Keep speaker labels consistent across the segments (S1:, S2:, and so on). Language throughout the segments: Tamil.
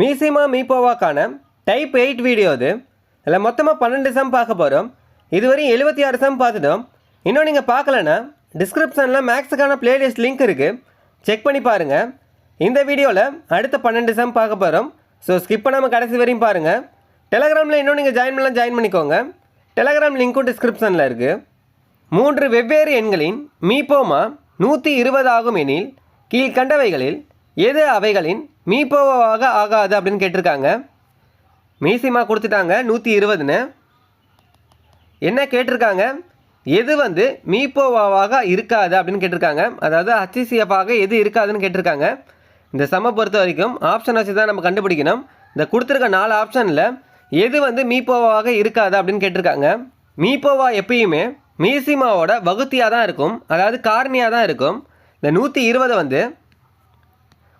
S1: மீசிமா மீப்போவாக்கான டைப் எயிட் வீடியோ இது. இல்லை மொத்தமாக பன்னெண்டு சம் பார்க்க போகிறோம் இதுவரையும் எழுபத்தி ஆறு சம் பார்த்துட்டோம். இன்னும் நீங்கள் பார்க்கலன்னா டிஸ்கிரிப்ஷனில் மேக்ஸுக்கான பிளேலிஸ்ட் லிங்க் இருக்குது செக் பண்ணி பாருங்கள் இந்த வீடியோவில் அடுத்த பன்னெண்டு சம் பார்க்க போகிறோம் ஸோ ஸ்கிப் பண்ணாமல் கடைசி வரையும் பாருங்கள் டெலகிராமில் இன்னும் நீங்கள் ஜாயின் பண்ணலாம் ஜாயின் பண்ணிக்கோங்க. டெலகிராம் லிங்க்கும் டிஸ்கிரிப்ஷனில் இருக்குது மூன்று வெவ்வேறு எண்களின் மீப்போமா நூற்றி இருபது ஆகும் எனில் கீழ்கண்டவைகளில் எது அவைகளின் மீப்போவாக ஆகாது அப்படின்னு கேட்டிருக்காங்க. மீசிமா கொடுத்துட்டாங்க நூற்றி இருபதுன்னு. என்ன கேட்டிருக்காங்க? எது வந்து மீப்போவாவாக இருக்காது அப்படின்னு கேட்டிருக்காங்க. அதாவது ஹச்சிசிஎஃபாக எது இருக்காதுன்னு கேட்டிருக்காங்க. இந்த சம பொறுத்த வரைக்கும் ஆப்ஷன் வச்சு தான் நம்ம கண்டுபிடிக்கணும். இந்த கொடுத்துருக்க நாலு ஆப்ஷனில் எது வந்து மீப்போவாக இருக்காது அப்படின்னு கேட்டிருக்காங்க. மீப்போவா எப்பயுமே மீசிமாவோட வகுத்தியாக தான் இருக்கும். அதாவது காரணியாக தான் இருக்கும். இந்த நூற்றி இருபதை வந்து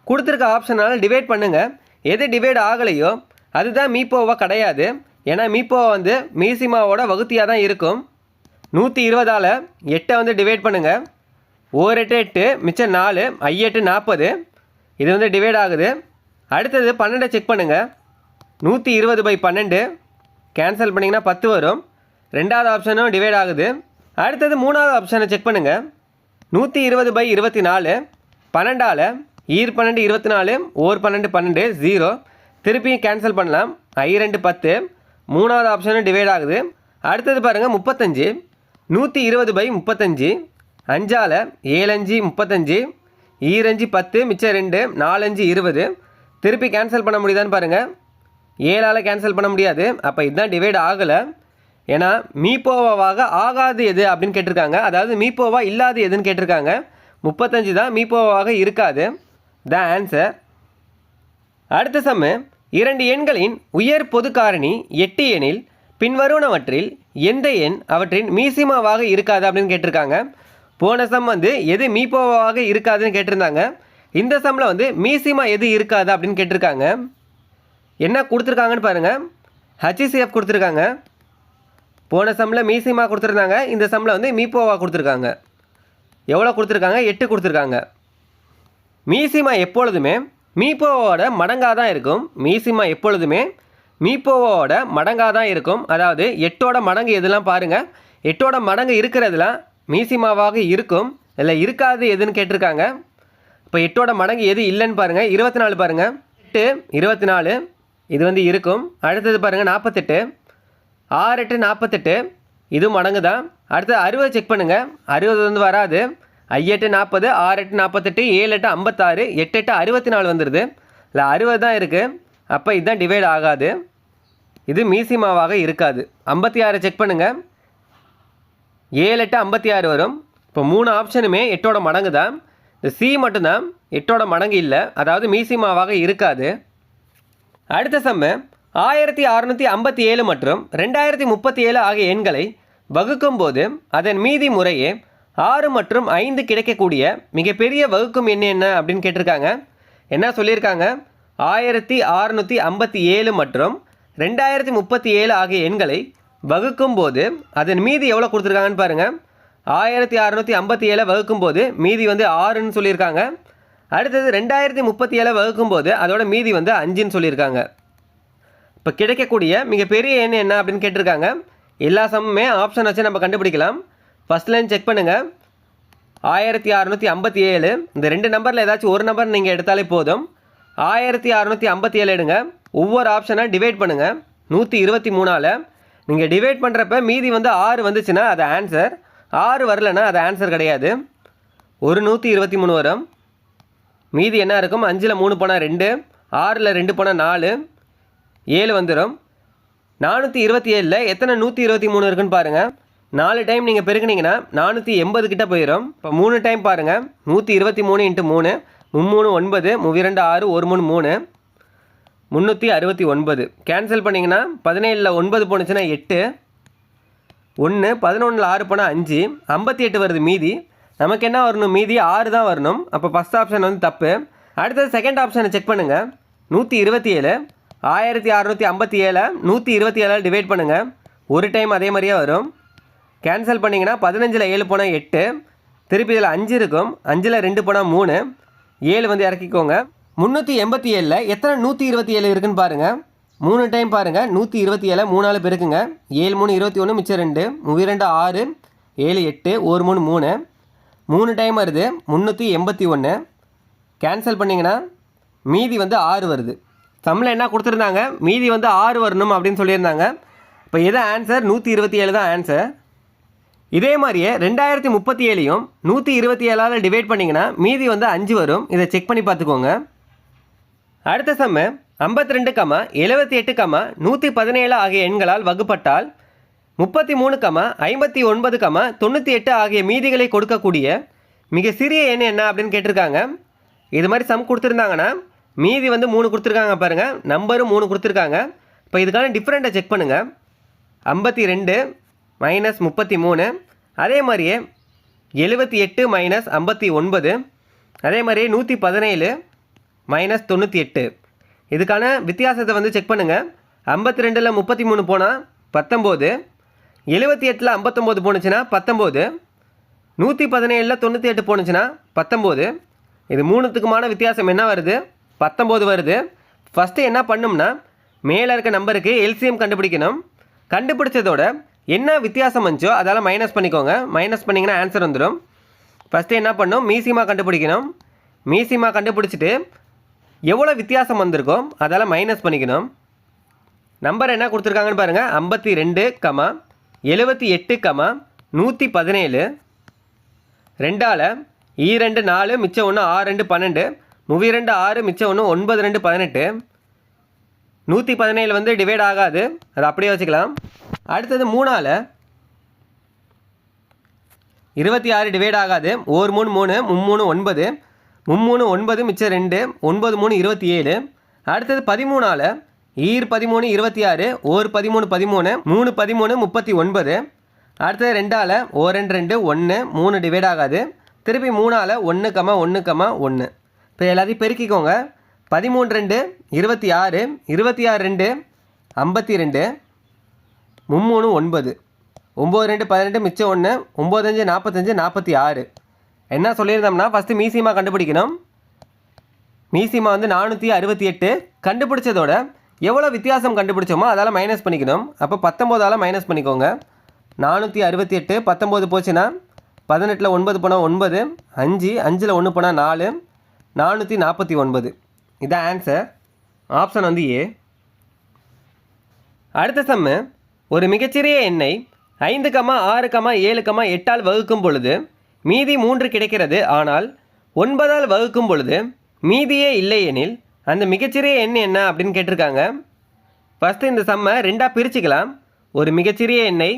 S1: கொடுத்துருக்க ஆப்ஷனால் டிவைட் பண்ணுங்கள் எது டிவைட் ஆகலையோ அதுதான் மீப்போவா கிடையாது. ஏன்னா மீப்போவை வந்து மீசிமாவோட வகுத்தியாக தான் இருக்கும். நூற்றி இருபதால் எட்டை வந்து டிவைட் பண்ணுங்கள் ஓர் எட்டு எட்டு மிச்சம் நாலு ஐயெட்டு நாற்பது. இது வந்து டிவைட் ஆகுது. அடுத்தது பன்னெண்டை செக் பண்ணுங்கள் நூற்றி இருபது பை பன்னெண்டு. கேன்சல் பண்ணிங்கன்னா பத்து வரும். ரெண்டாவது ஆப்ஷனும் டிவைட் ஆகுது. அடுத்தது மூணாவது ஆப்ஷனை செக் பண்ணுங்கள் நூற்றி இருபது பை இருபத்தி நாலு. பன்னெண்டால் ஈர் பன்னெண்டு இருபத்தி நாலு ஓர் பன்னெண்டு பன்னெண்டு ஜீரோ திருப்பியும் கேன்சல் பண்ணலாம். ஐ ரெண்டு பத்து. மூணாவது ஆப்ஷனும் டிவைட் ஆகுது. அடுத்தது பாருங்கள் முப்பத்தஞ்சு. நூற்றி இருபது பை முப்பத்தஞ்சு. அஞ்சால் ஏழஞ்சு முப்பத்தஞ்சு. ஈரஞ்சு பத்து மிச்சம் ரெண்டு. நாலஞ்சு இருபது. திருப்பி கேன்சல் பண்ண முடியுதான்னு பாருங்கள் ஏழால் கேன்சல் பண்ண முடியாது. அப்போ இதுதான் டிவைட் ஆகலை. ஏன்னா மீப்போவாவாக ஆகாது எது அப்படின்னு கேட்டிருக்காங்க. அதாவது மீப்போவா இல்லாது எதுன்னு கேட்டிருக்காங்க. முப்பத்தஞ்சு தான் மீப்போவாக இருக்காது. த ஆன்சர் அடுத்த சம்மு இரண்டு எண்களின் உயர் பொது காரணி எட்டு எனில் பின்வருவனவற்றில் எந்த எண் அவற்றின் மீசிமாவாக இருக்காது அப்படின்னு கேட்டிருக்காங்க. போன சம் வந்து எது மீப்போவாக இருக்காதுன்னு கேட்டிருந்தாங்க. இந்த சம்மில் வந்து மீசிமா எது இருக்காது அப்படின்னு கேட்டிருக்காங்க. என்ன கொடுத்துருக்காங்கன்னு பாருங்கள் ஹச்சிசிஎஃப் கொடுத்துருக்காங்க. போன சம்மில் மீசிமா கொடுத்துருந்தாங்க. இந்த சம்மில் வந்து மீப்போவா கொடுத்துருக்காங்க. எவ்வளோ கொடுத்துருக்காங்க? எட்டு கொடுத்துருக்காங்க. மீசிமா எப்பொழுதுமே மீப்போவோட மடங்காக தான் இருக்கும். மீசிமா எப்பொழுதுமே மீப்போவோட மடங்காக தான் இருக்கும். அதாவது எட்டோட மடங்கு எதெல்லாம் பாருங்கள் எட்டோட மடங்கு இருக்கிறதுலாம் மீசிமாவாக இருக்கும். இல்லை இருக்காது எதுன்னு கேட்டிருக்காங்க. இப்போ எட்டோட மடங்கு எது இல்லைன்னு பாருங்கள் இருபத்தி நாலு பாருங்கள் எட்டு இருபத்தி நாலு இது வந்து இருக்கும். அடுத்தது பாருங்கள் நாற்பத்தெட்டு ஆறு எட்டு நாற்பத்தெட்டு இது மடங்கு தான் அடுத்து அறுபது செக் பண்ணுங்கள் அறுபது வந்து வராது. ஐயெட்டு நாற்பது ஆறு எட்டு நாற்பத்தெட்டு ஏழு எட்டு ஐம்பத்தாறு எட்டு எட்டு அறுபத்தி நாலு வந்துடுது இல்லை அறுபது தான் இருக்குது அப்போ இதுதான் டிவைட் ஆகாது. இது மீசிமாவாக இருக்காது. ஐம்பத்தி ஆறு செக் பண்ணுங்கள் ஏழு எட்டு ஐம்பத்தி ஆறு வரும். இப்போ மூணு ஆப்ஷனுமே எட்டோட மடங்கு தான். இந்த சி மட்டும்தான் எட்டோட மடங்கு இல்லை. அதாவது மீசிமாவாக இருக்காது. அடுத்த சம்ம ஆயிரத்தி அறுநூற்றி ஐம்பத்தி ஏழு மற்றும் ரெண்டாயிரத்தி முப்பத்தி ஏழு ஆகிய எண்களை வகுக்கும்போது அதன் மீதி முறையே ஆறு மற்றும் ஐந்து கிடைக்கக்கூடிய மிகப்பெரிய வகுக்கும் எண் என்ன அப்படின்னு கேட்டிருக்காங்க. என்ன சொல்லியிருக்காங்க? ஆயிரத்தி அறுநூற்றி ஐம்பத்தி ஏழு மற்றும் ரெண்டாயிரத்தி முப்பத்தி ஏழு ஆகிய எண்களை வகுக்கும் போது அதன் மீதி எவ்வளோ கொடுத்துருக்காங்கன்னு பாருங்கள் ஆயிரத்தி அறநூற்றி ஐம்பத்தி ஏழை வகுக்கும்போது மீதி வந்து ஆறுன்னு சொல்லியிருக்காங்க. அடுத்தது ரெண்டாயிரத்தி முப்பத்தி ஏழை வகுக்கும்போது அதோட மீதி வந்து அஞ்சுன்னு சொல்லியிருக்காங்க. இப்போ கிடைக்கக்கூடிய மிகப்பெரிய எண் என்ன அப்படின்னு கேட்டிருக்காங்க. எல்லா சமமே ஆப்ஷன் வச்சு நம்ம கண்டுபிடிக்கலாம். ஃபஸ்ட் லைன் செக் பண்ணுங்கள் ஆயிரத்தி அறநூற்றி ஐம்பத்தி ஏழு. இந்த ரெண்டு நம்பரில் ஏதாச்சும் ஒரு நம்பர் நீங்கள் எடுத்தாலே போதும். ஆயிரத்தி அறநூற்றி ஐம்பத்தி ஏழு எடுங்க. ஒவ்வொரு ஆப்ஷனாக டிவைட் பண்ணுங்கள் நூற்றி இருபத்தி மூணால். நீங்கள் டிவைட் பண்ணுறப்ப மீதி வந்து ஆறு வந்துச்சுன்னா அது ஆன்சர் ஆறு வரலன்னா அது ஆன்சர் கிடையாது. ஒரு நூற்றி இருபத்தி மூணு வரும். மீதி என்ன இருக்கும்? அஞ்சில் மூணு போனால் ரெண்டு. ஆறில் ரெண்டு போனால் நாலு. ஏழு வந்துடும் நானூற்றி இருபத்தி ஏழில் எத்தனை நூற்றி இருபத்தி மூணு இருக்குன்னு பாருங்கள் நாலு டைம் நீங்கள் பெருக்குனீங்கன்னா நானூற்றி எண்பது கிட்ட போயிடும் இப்போ மூணு டைம் பாருங்கள் நூற்றி இருபத்தி மூணு இன்ட்டு மூணு. மும்மூணு ஒன்பது மூவிரெண்டு ஆறு ஒரு மூணு மூணு. முந்நூற்றி அறுபத்தி ஒன்பது. கேன்சல் பண்ணிங்கன்னா பதினேழில் ஒன்பது போணுச்சுன்னா எட்டு. ஒன்று பதினொன்றில் ஆறு போனால் அஞ்சு. ஐம்பத்தி எட்டு வருது மீதி. நமக்கு என்ன வரணும்? மீதி ஆறு தான் வரணும். அப்போ ஃபஸ்ட் ஆப்ஷன் வந்து தப்பு. அடுத்தது செகண்ட் ஆப்ஷனை செக் பண்ணுங்கள் நூற்றி இருபத்தி ஏழு ஆயிரத்தி அறநூற்றி ஐம்பத்தி ஏழை நூற்றி இருபத்தி ஏழால் டிவைட் பண்ணுங்கள் ஒரு டைம் அதே மாதிரியே வரும். கேன்சல் பண்ணிங்கன்னா பதினஞ்சில் ஏழு போனால் எட்டு திருப்பி இதில் அஞ்சு இருக்கும். அஞ்சில் ரெண்டு போனால் மூணு. ஏழு வந்து இறக்கிக்கோங்க. முந்நூற்றி எண்பத்தி ஏழில் எத்தனை நூற்றி இருபத்தி ஏழு இருக்குன்னு பாருங்கள் மூணு டைம் பாருங்கள் நூற்றி இருபத்தி ஏழு மூணாலு பெருக்குங்க ஏழு மூணு இருபத்தி ஒன்று மிச்சம் ரெண்டு. மூவி ரெண்டு ஆறு. ஏழு எட்டு ஒரு மூணு மூணு. மூணு டைம் வருது. முந்நூற்றி எண்பத்தி ஒன்று கேன்சல் பண்ணிங்கன்னா மீதி வந்து ஆறு வருது. தமிழில் என்ன கொடுத்துருந்தாங்க? மீதி வந்து ஆறு வரணும் அப்படின்னு சொல்லியிருந்தாங்க. இப்போ எது ஆன்சர் நூற்றி இருபத்தி ஏழு தான் ஆன்சர் இதே மாதிரியே ரெண்டாயிரத்தி முப்பத்தி ஏழையும் நூற்றி இருபத்தி ஏழால் டிவைட் பண்ணிங்கன்னா மீதி வந்து அஞ்சு வரும். இதை செக் பண்ணி பார்த்துக்கோங்க. அடுத்த சம்மு ஐம்பத்தி ரெண்டு கமா எழுபத்தி எட்டு கமா நூற்றி பதினேழு ஆகிய எண்களால் வகுப்பட்டால் முப்பத்தி மூணு கமா ஐம்பத்தி ஒன்பது கமா தொண்ணூற்றி எட்டு ஆகிய மீதிகளை கொடுக்கக்கூடிய மிக சிறிய எண் என்ன அப்படின்னு கேட்டிருக்காங்க. இது மாதிரி சம் கொடுத்துருந்தாங்கன்னா மீதி வந்து மூணு கொடுத்துருக்காங்க பாருங்கள் நம்பரும் மூணு கொடுத்துருக்காங்க. இப்போ இதுக்கான டிஃப்ரெண்ட்டை செக் பண்ணுங்கள் ஐம்பத்தி ரெண்டு மைனஸ் முப்பத்தி மூணு. அதே மாதிரியே எழுபத்தி எட்டு மைனஸ் ஐம்பத்தி ஒன்பது. அதே மாதிரியே நூற்றி பதினேழு மைனஸ் தொண்ணூற்றி எட்டு. இதுக்கான வித்தியாசத்தை வந்து செக் பண்ணுங்கள் ஐம்பத்தி ரெண்டில் முப்பத்தி மூணு போனால் பத்தொம்போது. எழுபத்தி எட்டில் ஐம்பத்தொம்போது போணுச்சுன்னா பத்தொம்போது. நூற்றி பதினேழில் தொண்ணூற்றி எட்டு போணுச்சுன்னா பத்தொம்போது. இது மூணுத்துக்குமான வித்தியாசம் என்ன வருது? பத்தொம்போது வருது. ஃபஸ்ட்டு என்ன பண்ணும்னா மேலே இருக்க நம்பருக்கு எல்சிஎம் கண்டுபிடிக்கணும். கண்டுபிடிச்சதோட என்ன வித்தியாசம் வந்துச்சோ அதால் மைனஸ் பண்ணிக்கோங்க. மைனஸ் பண்ணிங்கன்னா ஆன்சர் வந்துடும். ஃபஸ்ட்டு என்ன பண்ணும்? மீசிமா கண்டுபிடிக்கணும். மீசிமா கண்டுபிடிச்சிட்டு எவ்வளோ வித்தியாசம் வந்திருக்கோ அதால் மைனஸ் பண்ணிக்கணும். நம்பர் என்ன கொடுத்துருக்காங்கன்னு பாருங்கள் ஐம்பத்தி ரெண்டு கமா எழுபத்தி எட்டு கமா நூற்றி பதினேழு. ரெண்டால் ஈ e ரெண்டு நாலு மிச்சம் ஒன்று ஆறு ரெண்டு பன்னெண்டு. முவி ரெண்டு ஆறு மிச்சம் ஒன்று ஒன்பது ரெண்டு பதினெட்டு. நூற்றி பதினேழு வந்து டிவைட் ஆகாது. அதை அப்படியே வச்சுக்கலாம். அடுத்தது மூணால். இருபத்தி ஆறு டிவைட் ஆகாது. ஒரு மூணு மூணு மும்மூணு ஒன்பது. மும்மூணு ஒன்பது மிச்சம் ரெண்டு ஒன்பது மூணு இருபத்தி ஏழு. அடுத்தது பதிமூணால். ஈர் பதிமூணு இருபத்தி ஆறு ஓர் பதிமூணு பதிமூணு மூணு பதிமூணு முப்பத்தி ஒன்பது. அடுத்தது ரெண்டால் ஓ ரெண்டு ரெண்டு ஒன்று மூணு டிவைட் ஆகாது. திருப்பி மூணால் ஒன்று கமா ஒன்று கமா ஒன்று இப்போ எல்லாத்தையும் பெருக்கிக்கோங்க. பதிமூணு ரெண்டு இருபத்தி ஆறு இருபத்தி ஆறு ரெண்டு ஐம்பத்தி ரெண்டு. மும்மூணு ஒன்பது. ஒம்பது ரெண்டு பதினெட்டு மிச்சம் ஒன்று ஒம்பதஞ்சு நாற்பத்தஞ்சு நாற்பத்தி ஆறு. என்ன சொல்லியிருந்தோம்னா ஃபஸ்ட்டு மீசிமா கண்டுபிடிக்கணும். மீசிமா வந்து நானூற்றி அறுபத்தி எட்டு. கண்டுபிடிச்சதோட எவ்வளோ வித்தியாசம் கண்டுபிடிச்சோமோ அதால் மைனஸ் பண்ணிக்கணும். அப்போ பத்தொம்போதால் மைனஸ் பண்ணிக்கோங்க. நானூற்றி அறுபத்தி எட்டு பத்தொம்போது போச்சுன்னா பதினெட்டில் ஒன்பது போனால் ஒன்பது அஞ்சு அஞ்சில் ஒன்று போனால் நாலு நானூற்றி நாற்பத்தி ஒன்பது. இதான் ஆன்சர் ஆப்ஷன் வந்து ஏ அடுத்த சம்மு ஒரு மிகச்சிறிய எண்ணை ஐந்து கமா ஆறு கமா ஏழு கமா எட்டால் வகுக்கும் பொழுது மீதி மூன்று கிடைக்கிறது. ஆனால் ஒன்பதால் வகுக்கும் பொழுது மீதியே இல்லை எனில் அந்த மிகச்சிறிய எண் என்ன அப்படின்னு கேட்டிருக்காங்க. ஃபஸ்ட்டு இந்த சம்மை ரெண்டாக பிரிச்சுக்கலாம். ஒரு மிகச்சிறிய எண்ணை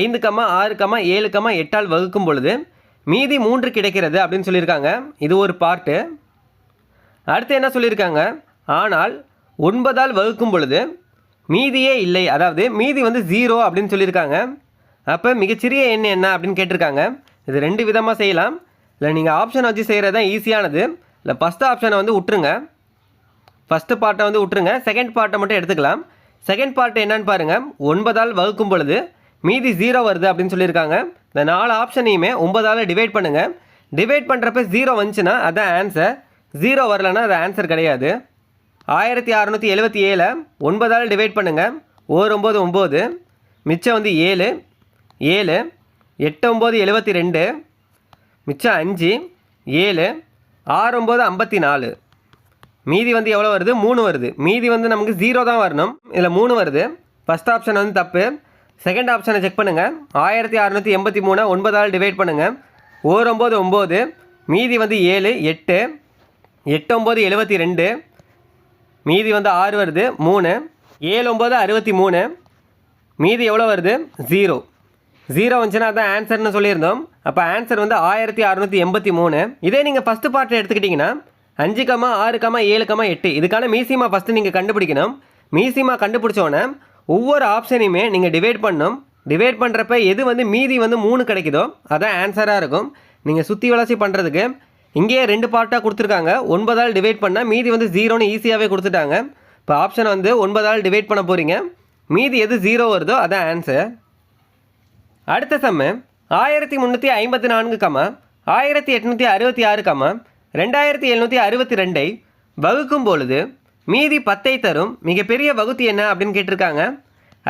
S1: ஐந்து கமா ஆறு கமா ஏழு கமா எட்டால் வகுக்கும் பொழுது மீதி மூன்று கிடைக்கிறது அப்படின்னு சொல்லியிருக்காங்க. இது ஒரு பார்ட்டு அடுத்து என்ன சொல்லியிருக்காங்க? ஆனால் ஒன்பதால் வகுக்கும் பொழுது மீதியே இல்லை. அதாவது மீதி வந்து ஜீரோ அப்படின்னு சொல்லியிருக்காங்க. அப்போ மிகச்சிறிய எண் என்ன அப்படின்னு கேட்டிருக்காங்க. இது ரெண்டு விதமாக செய்யலாம். இல்லை நீங்கள் ஆப்ஷன் வச்சு செய்கிறது தான் ஈஸியானது இல்லை ஃபஸ்ட்டு ஆப்ஷனை வந்து விட்டுருங்க. ஃபஸ்ட்டு பார்ட்டை வந்து விட்டுருங்க. செகண்ட் பார்ட்டை மட்டும் எடுத்துக்கலாம். செகண்ட் பார்ட் என்னன்னு பாருங்கள் ஒன்பதால் வகுக்கும் பொழுது மீதி ஜீரோ வருது அப்படின்னு சொல்லியிருக்காங்க. இந்த நாலு ஆப்ஷனையுமே ஒன்பதால் டிவைட் பண்ணுங்கள் டிவைட் பண்ணுறப்ப ஜீரோ வந்துச்சுன்னா அதுதான் ஆன்சர் ஜீரோ வரலன்னா அது ஆன்சர் கிடையாது. ஆயிரத்தி அறநூற்றி எழுபத்தி ஏழை ஒன்பதால் டிவைட் பண்ணுங்கள் ஓர் ஒம்பது ஒம்பது மிச்சம் வந்து ஏழு. ஏழு. எட்டு ஒம்பது எழுபத்தி ரெண்டு. மிச்சம் அஞ்சு. ஏழு. ஆறு ஒம்பது ஐம்பத்தி நாலு. மீதி வந்து எவ்வளோ வருது? மூணு வருது. மீதி வந்து நமக்கு ஜீரோ தான் வரணும். இதில் மூணு வருது. ஃபஸ்ட் ஆப்ஷன் வந்து தப்பு. செகண்ட் ஆப்ஷனை செக் பண்ணுங்கள் ஆயிரத்தி அறநூற்றி எண்பத்தி மூணு ஒன்பதால் டிவைட் பண்ணுங்கள் ஓர் ஒம்பது ஒம்பது மீதி வந்து ஏழு எட்டு. எட்டு ஒம்பது எழுபத்தி ரெண்டு. மீதி வந்து ஆறு வருது மூணு. ஏழு ஒம்பது அறுபத்தி மூணு. மீதி எவ்வளோ வருது? ஜீரோ. ஜீரோ வந்துச்சுன்னா அதான் ஆன்சர்னு சொல்லியிருந்தோம். அப்போ ஆன்சர் வந்து ஆயிரத்தி அறநூற்றி எண்பத்தி மூணு. இதே நீங்கள் ஃபஸ்ட்டு பார்ட்டை எடுத்துக்கிட்டிங்கன்னா அஞ்சு கமா ஆறு கமா ஏழு கமா எட்டு. இதுக்கான மீசிமா ஃபஸ்ட்டு நீங்கள் கண்டுபிடிக்கணும். மீசிமா கண்டுபிடிச்சோன்னே ஒவ்வொரு ஆப்ஷனையுமே நீங்கள் டிவைட் பண்ணணும். டிவைட் பண்ணுறப்ப எது வந்து மீதி வந்து மூணு கிடைக்குதோ அதான் ஆன்சராக இருக்கும். நீங்கள் சுற்றி வளர்ச்சி பண்ணுறதுக்கு இங்கேயே ரெண்டு பார்ட்டாக கொடுத்துருக்காங்க. ஒன்பதால் டிவைட் பண்ணால் மீதி வந்து ஜீரோன்னு ஈஸியாகவே கொடுத்துட்டாங்க. இப்போ ஆப்ஷன் வந்து ஒன்பதால் டிவைட் பண்ண போகிறீங்க மீதி எது ஜீரோ வருதோ அதான் ஆன்சர் அடுத்த செம்மு ஆயிரத்தி முந்நூற்றி ஐம்பத்தி நான்கு கம ஆயிரத்தி எட்நூற்றி அறுபத்தி ஆறு கம ரெண்டாயிரத்தி எழுநூற்றி அறுபத்தி ரெண்டை வகுக்கும் பொழுது மீதி பத்தை தரும். மிகப்பெரிய வகுத்தி என்ன அப்படின்னு கேட்டிருக்காங்க.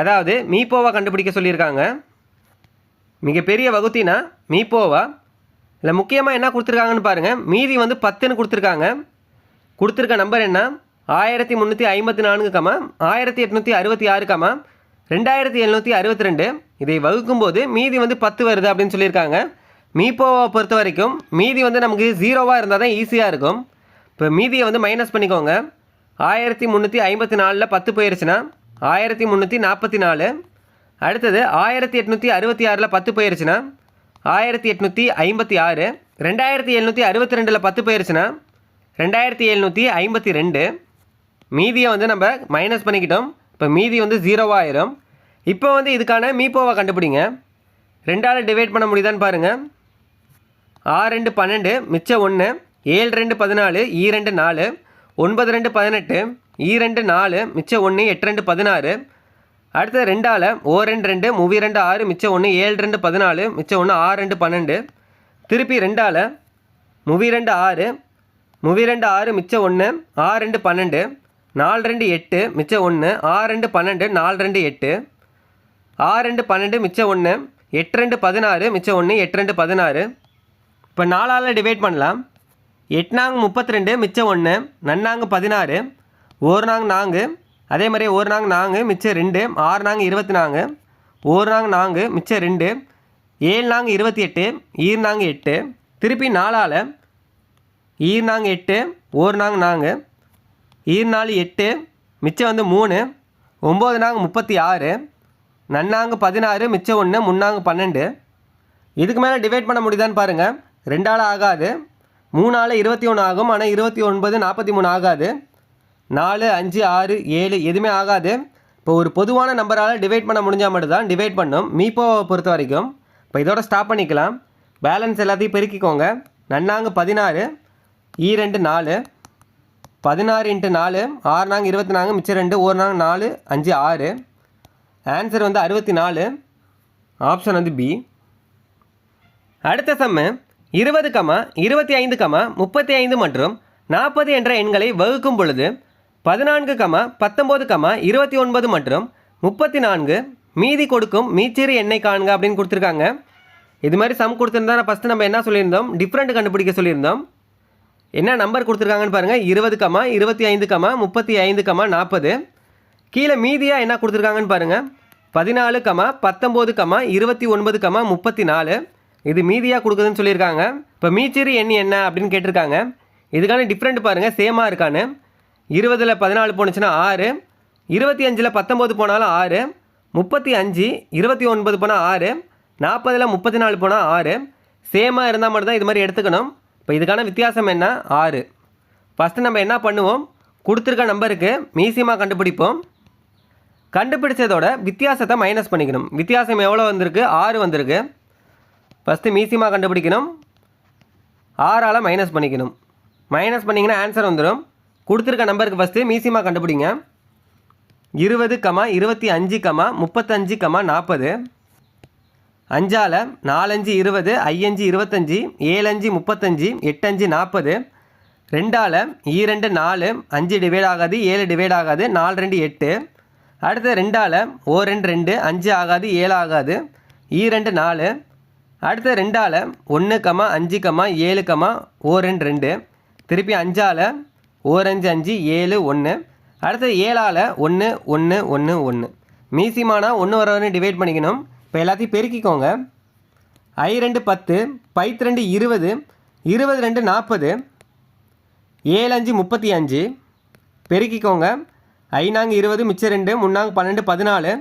S1: அதாவது மீப்போவா கண்டுபிடிக்க சொல்லியிருக்காங்க. மிகப்பெரிய வகுத்தினா மீப்போவா இல்லை முக்கியமாக என்ன கொடுத்துருக்காங்கன்னு பாருங்கள் மீதி வந்து பத்துன்னு கொடுத்துருக்காங்க. கொடுத்துருக்க நம்பர் என்ன? ஆயிரத்தி முந்நூற்றி ஐம்பத்தி நான்கு கம ஆயிரத்தி எட்நூற்றி அறுபத்தி ஆறு கம ரெண்டாயிரத்தி எழுநூற்றி அறுபத்தி ரெண்டு. இதை வகுக்கும்போது மீதி வந்து பத்து வருது அப்படின்னு சொல்லியிருக்காங்க. மீப்போவை பொறுத்த வரைக்கும் மீதி வந்து நமக்கு ஜீரோவாக இருந்தால் தான் ஈஸியாக இருக்கும். இப்போ மீதியை வந்து மைனஸ் பண்ணிக்கோங்க. ஆயிரத்தி முந்நூற்றி ஐம்பத்தி நாலில் பத்து போயிருச்சுன்னா ஆயிரத்தி முந்நூற்றி நாற்பத்தி நாலு. அடுத்தது ஆயிரத்தி எட்நூற்றி அறுபத்தி ஆறில் பத்து போயிருச்சுன்னா ஆயிரத்தி எட்நூற்றி ஐம்பத்தி ஆறு ரெண்டாயிரத்தி எழுநூற்றி அறுபத்தி ரெண்டில் பத்து போயிருச்சுன்னா ரெண்டாயிரத்தி எழுநூற்றி ஐம்பத்தி ரெண்டு மீதியை வந்து நம்ம மைனஸ் பண்ணிக்கிட்டோம். இப்போ மீதி வந்து ஜீரோவாக ஆயிரும் இப்போ வந்து இதுக்கான மீப்போவை கண்டுபிடிங்க. ரெண்டால் டிவைட் பண்ண முடியுதான்னு பாருங்கள் ஆறு ரெண்டு பன்னெண்டு மிச்சம் ஒன்று ஏழு ரெண்டு பதினாலு ஈ ரெண்டு நாலு ஒன்பது ரெண்டு பதினெட்டு ஈ ரெண்டு நாலு மிச்சம் ஒன்று எட்டு ரெண்டு பதினாறு அடுத்தது ரெண்டால் ஓ ரெண்டு ரெண்டு மூவி ரெண்டு ஆறு மிச்சம் ஒன்று ஏழு ரெண்டு பதினாலு மிச்சம் ஒன்று ஆறு ரெண்டு பன்னெண்டு. திருப்பி ரெண்டால் மூவி ரெண்டு ஆறு மூவி ரெண்டு ஆறு மிச்சம் ஒன்று ஆறு ரெண்டு பன்னெண்டு நாலு ரெண்டு எட்டு மிச்சம் ஒன்று ஆறு ரெண்டு பன்னெண்டு நாலு ரெண்டு எட்டு. ஆறு ரெண்டு பன்னெண்டு மிச்சம் ஒன்று எட்டு ரெண்டு பதினாறு மிச்சம் ஒன்று எட்டு ரெண்டு பதினாறு. இப்போ நாலால் டிவைட் பண்ணலாம். எட்நாங்க முப்பத்தி ரெண்டு மிச்சம் ஒன்று நன்னாங்க பதினாறு ஒரு நாங்க நான்கு அதே மாதிரி ஒரு நாங்க நான்கு மிச்சம் ரெண்டு ஆறு நாங்கள் இருபத்தி நான்கு ஒரு நாங்க நான்கு மிச்சம் ரெண்டு ஏழு நாங்க இருபத்தி எட்டு ஈர் நாங்க எட்டு திருப்பி நாலால் ஈர் நாங்க எட்டு ஒரு நாங்க நான்கு ஈர் நாலு எட்டு மிச்சம் வந்து மூணு ஒம்பது நாங்க முப்பத்தி ஆறு நன்னாங்க பதினாறு மிச்சம் ஒன்று முன்னாங்க பன்னெண்டு. இதுக்கு மேலே டிவைட் பண்ண முடியுதான்னு பாருங்கள் ரெண்டால் ஆகாது. மூணால் இருபத்தி ஒன்று ஆகும். ஆனால் இருபத்தி ஒன்பது நாற்பத்தி மூணு ஆகாது. நாலு அஞ்சு ஆறு ஏழு எதுவுமே ஆகாது. இப்போ ஒரு பொதுவான நம்பரால் டிவைட் பண்ண முடிஞ்சால் மட்டும்தான் டிவைட் பண்ணும். மீப்போவை பொறுத்த வரைக்கும் இப்போ இதோட ஸ்டாப் பண்ணிக்கலாம். பேலன்ஸ் எல்லாத்தையும் பெருக்கிக்கோங்க. நன்னாங்க பதினாறு ஈ ரெண்டு நாலு பதினாறு இன்ட்டு நாலு ஆறு நாங்கள் இருபத்தி நான்கு மிச்சம் ரெண்டு ஒரு நாங்கள் நாலு அஞ்சு ஆறு. ஆன்சர் வந்து அறுபத்தி நாலு ஆப்ஷன் வந்து பி அடுத்த சம்மு இருபது கமா இருபத்தி ஐந்து கமா முப்பத்தி ஐந்து மற்றும் நாற்பது என்ற எண்களை வகுக்கும் பொழுது பதினான்கு கமா பத்தொம்போது கமா இருபத்தி ஒன்பது மற்றும் முப்பத்தி நான்கு மீதி கொடுக்கும் மீச்சிறு எண்ணெய் காண்க அப்படின்னு கொடுத்துருக்காங்க. இது மாதிரி சம் கொடுத்துருந்தா ஃபஸ்ட்டு நம்ம என்ன சொல்லியிருந்தோம்? டிஃப்ரெண்ட் கண்டுபிடிக்க சொல்லியிருந்தோம். என்ன நம்பர் கொடுத்துருக்காங்கன்னு பாருங்கள் இருபது கமா இருபத்தி ஐந்து கமா முப்பத்தி ஐந்து கமா நாற்பது. கீழே மீதியாக என்ன கொடுத்துருக்காங்கன்னு பாருங்கள் பதினாலு கமா பத்தொம்போது கமா இருபத்தி ஒன்பது கமா முப்பத்தி நாலு. இது மீதியாக கொடுக்குதுன்னு சொல்லியிருக்காங்க. இப்போ மீச்சிறு எண்ணி என்ன அப்படின்னு கேட்டிருக்காங்க. இதுக்கான டிஃப்ரெண்ட் பாருங்கள் சேமாக இருக்கான்னு. இருபதில் பதினாலு போணுச்சுன்னா ஆறு இருபத்தி அஞ்சில் பத்தொம்போது போனாலும் ஆறு முப்பத்தி அஞ்சு இருபத்தி ஒன்பது போனால் ஆறு நாற்பதில் முப்பத்தி நாலு போனால் ஆறு. சேமாக இருந்தால் மட்டும்தான் இது மாதிரி எடுத்துக்கணும். இப்போ இதுக்கான வித்தியாசம் என்ன? ஆறு. ஃபஸ்ட்டு நம்ம என்ன பண்ணுவோம்? கொடுத்துருக்க நம்பருக்கு மீசியமாக கண்டுபிடிப்போம். கண்டுபிடிச்சதோட வித்தியாசத்தை மைனஸ் பண்ணிக்கணும். வித்தியாசம் எவ்வளோ வந்திருக்கு? ஆறு வந்திருக்கு. ஃபஸ்ட்டு மீசியமாக கண்டுபிடிக்கணும். ஆறால் மைனஸ் பண்ணிக்கணும். மைனஸ் பண்ணிங்கன்னா ஆன்சர் வந்துடும் கொடுத்துருக்க நம்பருக்கு ஃபஸ்ட்டு மீசிமா கண்டுபிடிங்க. இருபது கமா இருபத்தி அஞ்சு கமா முப்பத்தஞ்சு கமா நாற்பது அஞ்சால் நாலஞ்சு இருபது ஐயஞ்சு இருபத்தஞ்சி ஏழஞ்சு முப்பத்தஞ்சு எட்டஞ்சு நாற்பது ரெண்டால் ஈரெண்டு நாலு அஞ்சு டிவைட் ஆகாது ஏழு டிவைட் ஆகாது நாலு ரெண்டு எட்டு. அடுத்து ரெண்டால் ஓ ரெண்டு ரெண்டு அஞ்சு ஆகாது ஏழு ஆகாது ஈ ரெண்டு நாலு. அடுத்து ரெண்டால் ஒன்று கமா அஞ்சு கமா ஏழு கமா ஓ ரெண்டு ரெண்டு. திருப்பி அஞ்சால் ஓரஞ்சு அஞ்சு ஏழு ஒன்று அடுத்தது ஏழால் ஒன்று ஒன்று ஒன்று ஒன்று மீசிமானா ஒன்று வர வரையும் டிவைட் பண்ணிக்கணும். இப்போ எல்லாத்தையும் பெருக்கிக்கோங்க. ஐ ரெண்டு பத்து பைத்து ரெண்டு இருபது இருபது ரெண்டு நாற்பது ஏழு அஞ்சு முப்பத்தி அஞ்சு. பெருக்கிக்கோங்க. ஐநாங்க இருபது மிச்சம் ரெண்டு முன்னாங்க பன்னெண்டு பதினாலு.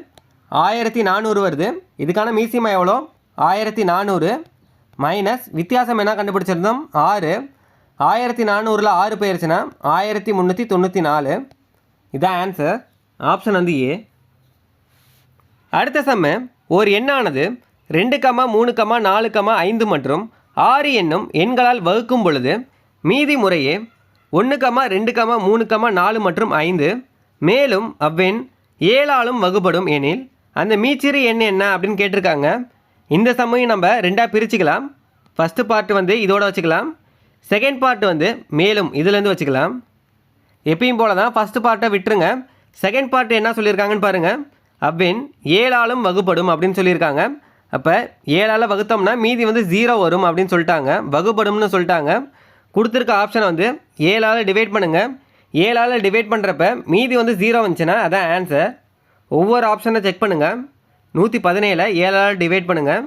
S1: ஆயிரத்தி நானூறு வருது. இதுக்கான மீசிமா எவ்வளோ? ஆயிரத்தி நானூறு. மைனஸ் வித்தியாசம் என்ன கண்டுபிடிச்சிருந்தோம்? ஆறு. ஆயிரத்தி நானூறில் ஆறு போயிருச்சுன்னா ஆயிரத்தி முந்நூற்றி தொண்ணூற்றி நாலு. இதான் ஆன்சர் ஆப்ஷன் வந்து ஏ அடுத்த செம்ம ஒரு எண்ணானது ரெண்டு கமா மூணு கமா நாலு கமா ஐந்து மற்றும் ஆறு எண்ணும் எண்களால் வகுக்கும் பொழுது மீதி முறையே ஒன்று கமா ரெண்டு கமா மூணு கமா நாலு மற்றும் ஐந்து. மேலும் அவ்வெண் ஏழாலும் வகுப்படும் எனில் அந்த மீச்சிறு எண் என்ன அப்படின்னு கேட்டிருக்காங்க. இந்த சமயம் நம்ம ரெண்டாக பிரிச்சுக்கலாம். ஃபஸ்ட்டு பார்ட் வந்து இதோட வச்சுக்கலாம். செகண்ட் பார்ட் வந்து மேலும் இதுலேருந்து வச்சுக்கலாம். எப்பயும் போல தான் ஃபஸ்ட்டு பார்ட்டை விட்டுருங்க. செகண்ட் பார்ட் என்ன சொல்லியிருக்காங்கன்னு பாருங்கள் அவ்வின் ஏழாலும் வகுப்படும் அப்படின்னு சொல்லியிருக்காங்க. அப்போ ஏழால் வகுத்தோம்னா மீதி வந்து ஜீரோ வரும் அப்படின்னு சொல்லிட்டாங்க. வகுப்படும்னு சொல்லிட்டாங்க. கொடுத்துருக்க ஆப்ஷனை வந்து ஏழால் டிவைட் பண்ணுங்கள் ஏழால் டிவைட் பண்ணுறப்ப மீதி வந்து ஜீரோ வந்துச்சுன்னா அதான் ஆன்சர் ஒவ்வொரு ஆப்ஷனை செக் பண்ணுங்கள் நூற்றி பதினேழை ஏழால் டிவைட் பண்ணுங்கள்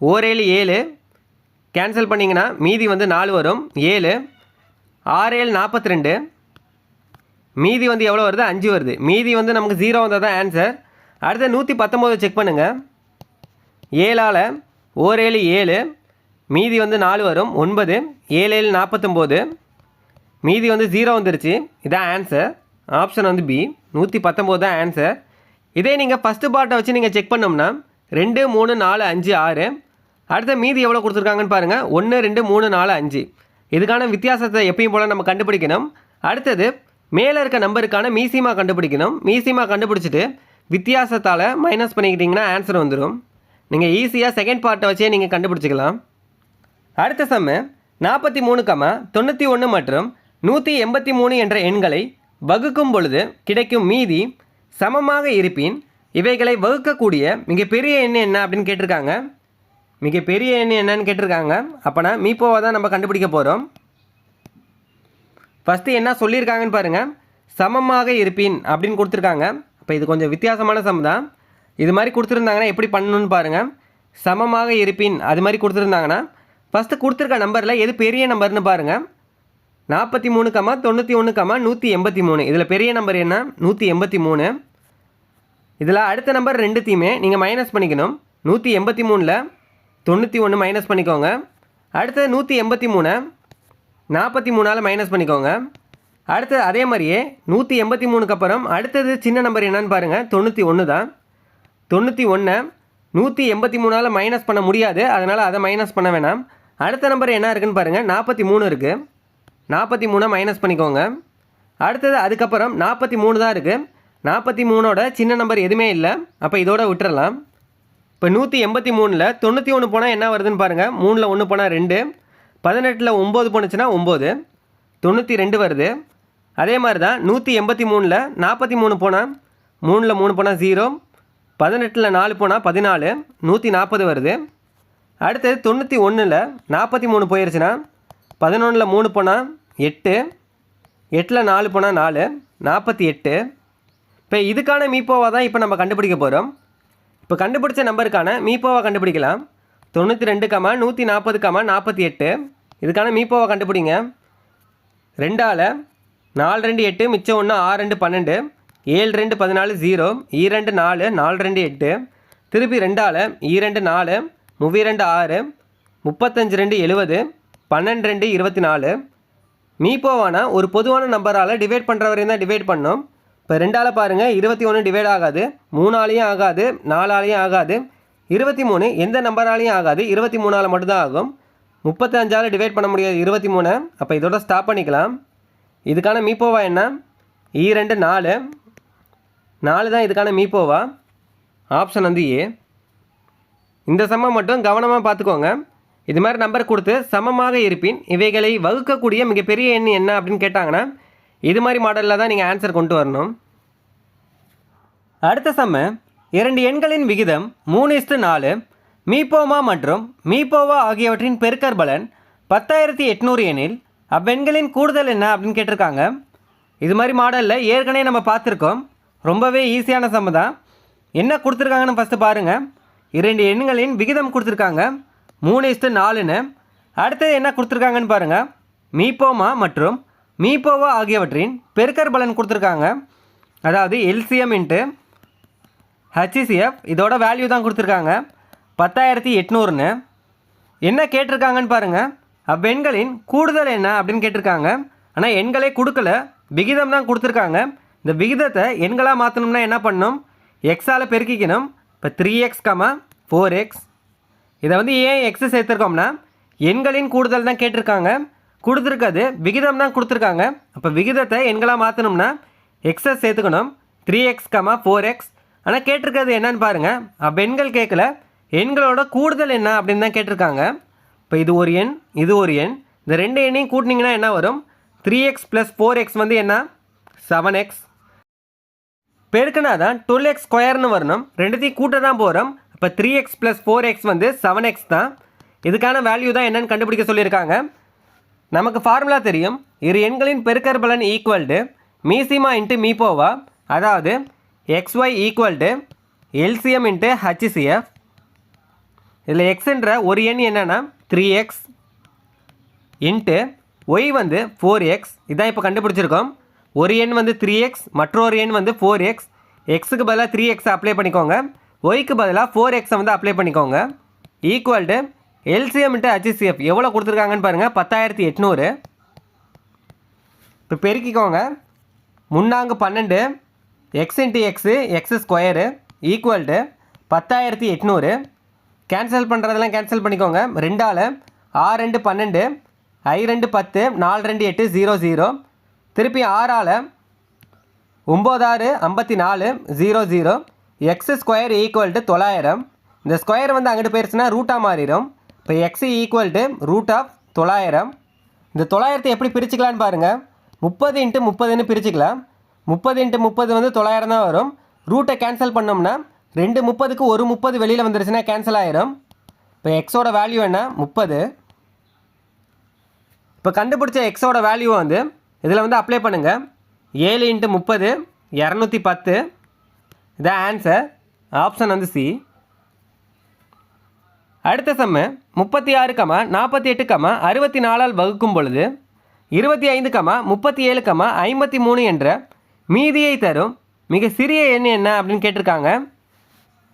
S1: ஓரேழு ஏழு கேன்சல் பண்ணிங்கன்னா மீதி வந்து நாலு வரும். ஏழு ஆறு ஏழு நாற்பத்தி ரெண்டு மீதி வந்து எவ்வளோ வருது? அஞ்சு வருது. மீதி வந்து நமக்கு ஜீரோ வந்தால் தான் ஆன்சர் அடுத்து நூற்றி பத்தொம்போது செக் பண்ணுங்கள் ஏழால் ஓரேழு ஏழு. மீதி வந்து நாலு வரும். ஒன்பது ஏழு ஏழு நாற்பத்தொம்போது. மீதி வந்து ஜீரோ வந்துருச்சு. இதான் ஆன்சர் ஆப்ஷன் வந்து பி நூற்றி பத்தொம்போது தான் ஆன்சர் இதே நீங்கள் ஃபஸ்ட்டு பார்ட்டை வச்சு நீங்கள் செக் பண்ணோம்னா ரெண்டு மூணு நாலு அஞ்சு ஆறு அடுத்த மீதி எவ்வளோ கொடுத்துருக்காங்கன்னு பாருங்கள் ஒன்று ரெண்டு மூணு நாலு அஞ்சு. இதுக்கான வித்தியாசத்தை எப்பயும் போல் நம்ம கண்டுபிடிக்கணும். அடுத்தது மேலே இருக்க நம்பருக்கான மீசிமா கண்டுபிடிக்கணும். மீசிமா கண்டுபிடிச்சிட்டு வித்தியாசத்தால் மைனஸ் பண்ணிக்கிட்டிங்கன்னா ஆன்சர் வந்துடும் நீங்கள் ஈஸியாக செகண்ட் பார்ட்டை வச்சே நீங்கள் கண்டுபிடிச்சிக்கலாம். அடுத்த சம்மு நாற்பத்தி மூணு கமா தொண்ணூற்றி ஒன்று மற்றும் நூற்றி எண்பத்தி மூணு என்ற எண்களை வகுக்கும் பொழுது கிடைக்கும் மீதி சமமாக இருப்பின் இவைகளை வகுக்கக்கூடிய மிகப்பெரிய எண் என்ன அப்படின்னு கேட்டிருக்காங்க. மிகப்பெரிய எண் என்னன்னு கேட்டிருக்காங்க. அப்போனா மீப்போவை தான் நம்ம கண்டுபிடிக்க போகிறோம் ஃபஸ்ட்டு என்ன சொல்லியிருக்காங்கன்னு பாருங்கள் சமமாக இருப்பின் அப்படின்னு கொடுத்துருக்காங்க. அப்போ இது கொஞ்சம் வித்தியாசமான சம் தான். இது மாதிரி கொடுத்துருந்தாங்கன்னா எப்படி பண்ணணும்னு பாருங்கள் சமமாக இருப்பின் அது மாதிரி கொடுத்துருந்தாங்கன்னா ஃபஸ்ட்டு கொடுத்துருக்க நம்பரில் எது பெரிய நம்பர்னு பாருங்கள் நாற்பத்தி மூணு கமா தொண்ணூற்றி ஒன்று கமா நூற்றி எண்பத்தி மூணு. இதில் பெரிய நம்பர் என்ன? நூற்றி எண்பத்தி மூணு. இதில் அடுத்த நம்பர் ரெண்டுத்தையுமே நீங்கள் மைனஸ் பண்ணிக்கணும். நூற்றி எண்பத்தி மூணில் தொண்ணூற்றி ஒன்று மைனஸ் பண்ணிக்கோங்க. அடுத்தது நூற்றி எண்பத்தி மூணு. நாற்பத்தி மூணால் மைனஸ் பண்ணிக்கோங்க. அடுத்தது அதே மாதிரியே நூற்றி எண்பத்தி மூணுக்கு அப்புறம் அடுத்தது சின்ன நம்பர் என்னன்னு பாருங்கள் தொண்ணூற்றி ஒன்று தான். தொண்ணூற்றி ஒன்று நூற்றி எண்பத்தி மூணால் மைனஸ் பண்ண முடியாது. அதனால் அதை மைனஸ் பண்ண வேணாம். அடுத்த நம்பர் என்ன இருக்குன்னு பாருங்கள் நாற்பத்தி மூணு இருக்குது நாற்பத்தி மூணை மைனஸ் பண்ணிக்கோங்க. அடுத்தது அதுக்கப்புறம் நாற்பத்தி மூணு தான் இருக்குது நாற்பத்தி மூணோட சின்ன நம்பர் எதுவுமே இல்லை. அப்போ இதோட விட்டுறலாம். இப்போ நூற்றி எண்பத்தி மூணில் தொண்ணூற்றி ஒன்று போனால் என்ன வருதுன்னு பாருங்கள் மூணில் ஒன்று போனால் ரெண்டு. பதினெட்டில் ஒம்பது போணுச்சுன்னா ஒம்பது. தொண்ணூற்றி ரெண்டு வருது. அதே மாதிரி தான் நூற்றி எண்பத்தி மூணில் நாற்பத்தி மூணு போனால் மூணில் மூணு போனால் ஜீரோ பதினெட்டில் நாலு போனால் பதினாலு. நூற்றி நாற்பது வருது. அடுத்தது தொண்ணூற்றி ஒன்றில் நாற்பத்தி மூணு போயிருச்சுன்னா பதினொன்றில் மூணு போனால் எட்டு. எட்டில் நாலு போனால் நாலு. நாற்பத்தி எட்டு. இப்போ இதுக்கான மீப்போவாக தான் இப்போ நம்ம கண்டுபிடிக்க போகிறோம் இப்போ கண்டுபிடிச்ச நம்பருக்கான மீப்போவை கண்டுபிடிக்கலாம். தொண்ணூற்றி ரெண்டு கமா நூற்றி நாற்பது கமா நாற்பத்தி எட்டு. இதுக்கான மீப்போவை கண்டுபிடிங்க. ரெண்டால் நாலு ரெண்டு எட்டு மிச்சம் ஒன்று ஆறு ரெண்டு பன்னெண்டு. ஏழு ரெண்டு பதினாலு ஜீரோ. ஈரெண்டு நாலு நாலு ரெண்டு எட்டு. திருப்பி ரெண்டால் ஈரெண்டு நாலு முவி ரெண்டு ஆறு முப்பத்தஞ்சு ரெண்டு எழுபது பன்னெண்டு ரெண்டு இருபத்தி நாலு. மீப்போவான ஒரு பொதுவான நம்பரால் டிவைட் பண்ணுற வரையும் தான் டிவைட் பண்ணோம் இப்போ ரெண்டால் பாருங்கள் இருபத்தி ஒன்று டிவைட் ஆகாது மூணாலையும் ஆகாது நாலாலையும் ஆகாது. இருபத்தி மூணு எந்த நம்பராலையும் ஆகாது இருபத்தி மூணால் மட்டும்தான் ஆகும். முப்பத்தஞ்சால் டிவைட் பண்ண முடியாது இருபத்தி மூணு. அப்போ இதோட ஸ்டாப் பண்ணிக்கலாம். இதுக்கான மீப்போவா என்ன? E ஈரெண்டு நாலு நாலு. தான் இதுக்கான மீப்போவா ஆப்ஷன் வந்து ஏ இந்த சமம் மட்டும் கவனமாக பார்த்துக்கோங்க. இது மாதிரி நம்பர் கொடுத்து சமமாக இருப்பின் இவைகளை வகுக்கக்கூடிய மிகப்பெரிய எண் என்ன அப்படின்னு கேட்டாங்கன்னா இது மாதிரி மாடலில் தான் நீங்கள் ஆன்சர் கொண்டு வரணும். அடுத்த சம்ம இரண்டு எண்களின் விகிதம் மூணு இஸ்டு நாலு மீபோமா மற்றும் மீபோவா ஆகியவற்றின் பெருக்கர் பலன் பத்தாயிரத்தி எட்நூறு எனில் அவ்வெண்களின் கூடுதல் என்ன அப்படின்னு கேட்டிருக்காங்க. இது மாதிரி மாடலில் ஏற்கனவே நம்ம பார்த்துருக்கோம். ரொம்பவே ஈஸியான சம்ம தான். என்ன கொடுத்துருக்காங்கன்னு ஃபஸ்ட்டு பாருங்கள் இரண்டு எண்களின் விகிதம் கொடுத்துருக்காங்க. மூணு இஸ்டு நாலுன்னு. அடுத்தது என்ன கொடுத்துருக்காங்கன்னு பாருங்கள் மீபோமா மற்றும் மீப்போவா ஆகியவற்றின் பெருக்கர் பலன் கொடுத்துருக்காங்க. அதாவது எல்சிஎம் இன்ட்டு ஹச்சிசிஎஃப் இதோட வேல்யூ தான் கொடுத்துருக்காங்க. பத்தாயிரத்தி எட்நூறுன்னு. என்ன கேட்டிருக்காங்கன்னு பாருங்கள் அவ்வெண்களின் கூடுதல் என்ன அப்படின்னு கேட்டிருக்காங்க. ஆனால் எண்களே கொடுக்கல. விகிதம் தான் கொடுத்துருக்காங்க. இந்த விகிதத்தை எண்களாக மாற்றணும்னா என்ன பண்ணணும் எக்ஸால் பெருக்கிக்கணும். இப்போ three x comma four x இதை வந்து ஏன் எக்ஸு சேர்த்துருக்கோம்னா எண்களின் கூடுதல் தான் கேட்டிருக்காங்க. கொடுத்துருக்காது. விகிதம் தான் கொடுத்துருக்காங்க. அப்போ விகிதத்தை எண்களாக மாற்றணும்னா எக்ஸை சேர்த்துக்கணும். Three x comma four x ஆனால் கேட்டிருக்கிறது என்னன்னு பாருங்கள் அப்போ எண்கள் கேட்கல. எண்களோட கூடுதல் என்ன அப்படின்னு தான் கேட்டிருக்காங்க. இப்போ இது ஒரு எண் இது ஒரு எண். இந்த ரெண்டு எண்ணையும் கூட்டினீங்கன்னா என்ன வரும்? Three x plus four x வந்து என்ன? செவன் எக்ஸ் பெருக்குனா தான் டுவெல் எக்ஸ் ஸ்கொயர்னு வரணும். ரெண்டுத்தையும் கூட்ட தான் போகிறோம் இப்போ three x plus four x வந்து செவன் எக்ஸ் தான். இதுக்கான வேல்யூ தான் என்னென்னு கண்டுபிடிக்க சொல்லியிருக்காங்க. நமக்கு ஃபார்முலா தெரியும். இரு எண்களின் பெருக்கர் பலன் ஈக்குவல்டு மீசிமா இன்ட்டு மீபோவா அதாவது x y y equal to LCM into HCF இதில் எக்ஸ்ன்ற ஒரு எண் என்னென்னா த்ரீ எக்ஸ் இன்ட்டு ஒய் வந்து ஃபோர் எக்ஸ் இதான் இப்போ கண்டுபிடிச்சிருக்கோம். ஒரு எண் வந்து த்ரீ எக்ஸ் மற்றொரு எண் வந்து ஃபோர் எக்ஸ் எக்ஸுக்கு பதிலாக த்ரீ எக்ஸை அப்ளை பண்ணிக்கோங்க. ஒய்க்கு பதிலாக ஃபோர் எக்ஸை வந்து அப்ளை பண்ணிக்கோங்க. ஈக்குவல்டு எல்சிஎம் இன்ட்டு ஹச்சிசிஎஃப் எவ்வளோ கொடுத்துருக்காங்கன்னு பாருங்கள் பத்தாயிரத்தி எட்நூறு. இப்போ பெருக்கிக்கோங்க. முன்னாங்கு பன்னெண்டு. X into x x square equal to பத்தாயிரத்தி எட்நூறு. கேன்சல் பண்ணுறதெல்லாம் கேன்சல் பண்ணிக்கோங்க. ரெண்டால் ஆறு ரெண்டு பன்னெண்டு. ஐ ரெண்டு பத்து. நாலு ரெண்டு எட்டு ஜீரோ ஜீரோ திருப்பி ஆறால் ஒம்பதாறு ஐம்பத்தி நாலு zero zero x square equal to தொள்ளாயிரம். இந்த ஸ்கொயர் வந்து அங்கிட்டு போயிருச்சுன்னா ரூட்டாக மாறிடும். இப்போ x equal to root of தொள்ளாயிரம். இந்த தொள்ளாயிரத்தை எப்படி பிரிச்சுக்கலான்னு பாருங்கள் முப்பது இன்ட்டு முப்பதுன்னு பிரிச்சுக்கலாம். முப்பது இன்ட்டு முப்பது வந்து தொள்ளாயிரம் தான் வரும். ரூட்டை கேன்சல் பண்ணோம்னா ரெண்டு முப்பதுக்கு ஒரு முப்பது வெளியில் வந்துருச்சுன்னா கேன்சல் ஆயிரும். இப்போ எக்ஸோட வேல்யூ என்ன? முப்பது. இப்போ கண்டுபிடிச்ச எக்ஸோட வேல்யூ வந்து இதில் வந்து அப்ளை பண்ணுங்கள் ஏழு இன்ட்டு முப்பது இரநூத்தி பத்து. இதான் ஆன்சர் ஆப்ஷன் வந்து சி அடுத்த செம்மு முப்பத்தி ஆறு கமா நாற்பத்தி எட்டு கமா அறுபத்தி நாலால் வகுக்கும் பொழுது இருபத்தி ஐந்து கமா முப்பத்தி ஏழு கமா ஐம்பத்தி மூணு என்ற மீதியை தரும் மிக சிறிய எண் என்ன அப்படின்னு கேட்டிருக்காங்க.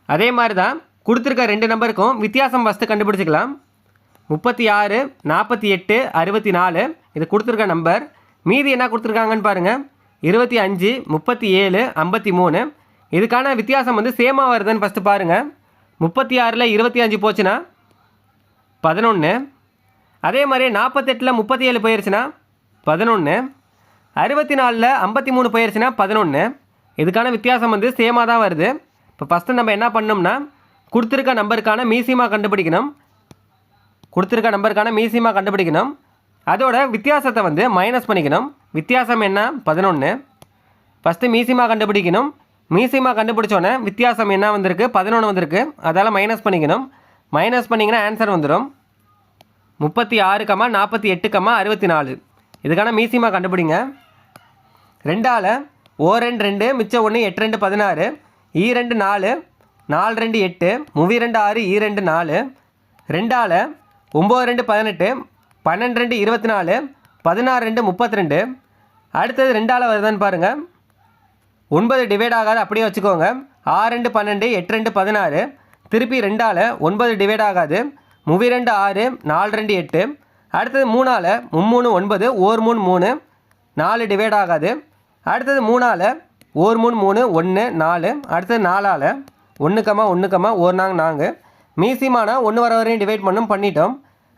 S1: அதே மாதிரி தான் கொடுத்துருக்க ரெண்டு நம்பருக்கும் வித்தியாசம் ஃபஸ்ட்டு கண்டுபிடிச்சிக்கலாம். முப்பத்தி ஆறு நாற்பத்தி எட்டு அறுபத்தி நாலு இது கொடுத்துருக்க நம்பர் மீதி என்ன கொடுத்துருக்காங்கன்னு பாருங்கள் இருபத்தி அஞ்சு முப்பத்தி ஏழு ஐம்பத்தி மூணு. இதுக்கான வித்தியாசம் வந்து சேமாக வருதுன்னு ஃபஸ்ட்டு பாருங்கள் முப்பத்தி ஆறில் இருபத்தி அஞ்சு போச்சுன்னா பதினொன்று அதே மாதிரி நாற்பத்தெட்டில் முப்பத்தி ஏழு போயிடுச்சுன்னா பதினொன்று அறுபத்தி நாலில் ஐம்பத்தி மூணு போயிடுச்சுன்னா பதினொன்று இதுக்கான வித்தியாசம் வந்து சேமாக தான் வருது. இப்போ ஃபஸ்ட்டு நம்ம என்ன பண்ணோம்னா கொடுத்துருக்க நம்பருக்கான மீசிமா கண்டுபிடிக்கணும். கொடுத்துருக்க நம்பருக்கான மீசிமா கண்டுபிடிக்கணும். அதோட வித்தியாசத்தை வந்து மைனஸ் பண்ணிக்கணும். வித்தியாசம் என்ன? பதினொன்று ஃபஸ்ட்டு மீசிமா கண்டுபிடிக்கணும். மீசிமா கண்டுபிடிச்சோன்னே வித்தியாசம் என்ன வந்திருக்கு? பதினொன்று வந்திருக்கு. அதால் மைனஸ் பண்ணிக்கணும். மைனஸ் பண்ணிங்கன்னா ஆன்சர் வந்துடும் முப்பத்தி ஆறு கமா நாற்பத்தி எட்டு கமா அறுபத்தி நாலு. இதுக்கான மீசிமா கண்டுபிடிங்க. ரெண்டால் ஓ ரெண்டு ரெண்டு மிச்சம் ஒன்று எட்டு ரெண்டு பதினாறு. ஈ ரெண்டு நாலு நாலு ரெண்டு எட்டு மூவி ரெண்டு ஆறு ஈ ரெண்டு நாலு. ரெண்டால் ஒம்பது ரெண்டு பதினெட்டு பன்னெண்டு ரெண்டு இருபத்தி நாலு பதினாறு ரெண்டு முப்பத்தி ரெண்டு. அடுத்தது ரெண்டால் வருதான்னு பாருங்கள் ஒன்பது டிவைட் ஆகாது அப்படியே வச்சுக்கோங்க. ஆறு ரெண்டு பன்னெண்டு எட்டு ரெண்டு பதினாறு. திருப்பி ரெண்டால் ஒன்பது டிவைட் ஆகாது. மூவி ரெண்டு ஆறு நாலு ரெண்டு எட்டு. அடுத்தது மூணால் மும்மூணு ஒன்பது ஓர் மூணு மூணு நாலு டிவைட் ஆகாது. அடுத்தது மூணால் ஓர் மூணு மூணு ஒன்று நாலு. அடுத்தது நாலால் ஒன்றுக்கம்மா ஒன்றுக்கம்மா ஒரு நாங்க. நாங்கள் மீசிமானா ஒன்று வர வரையும் டிவைட் பண்ணும் பண்ணிட்டோம்.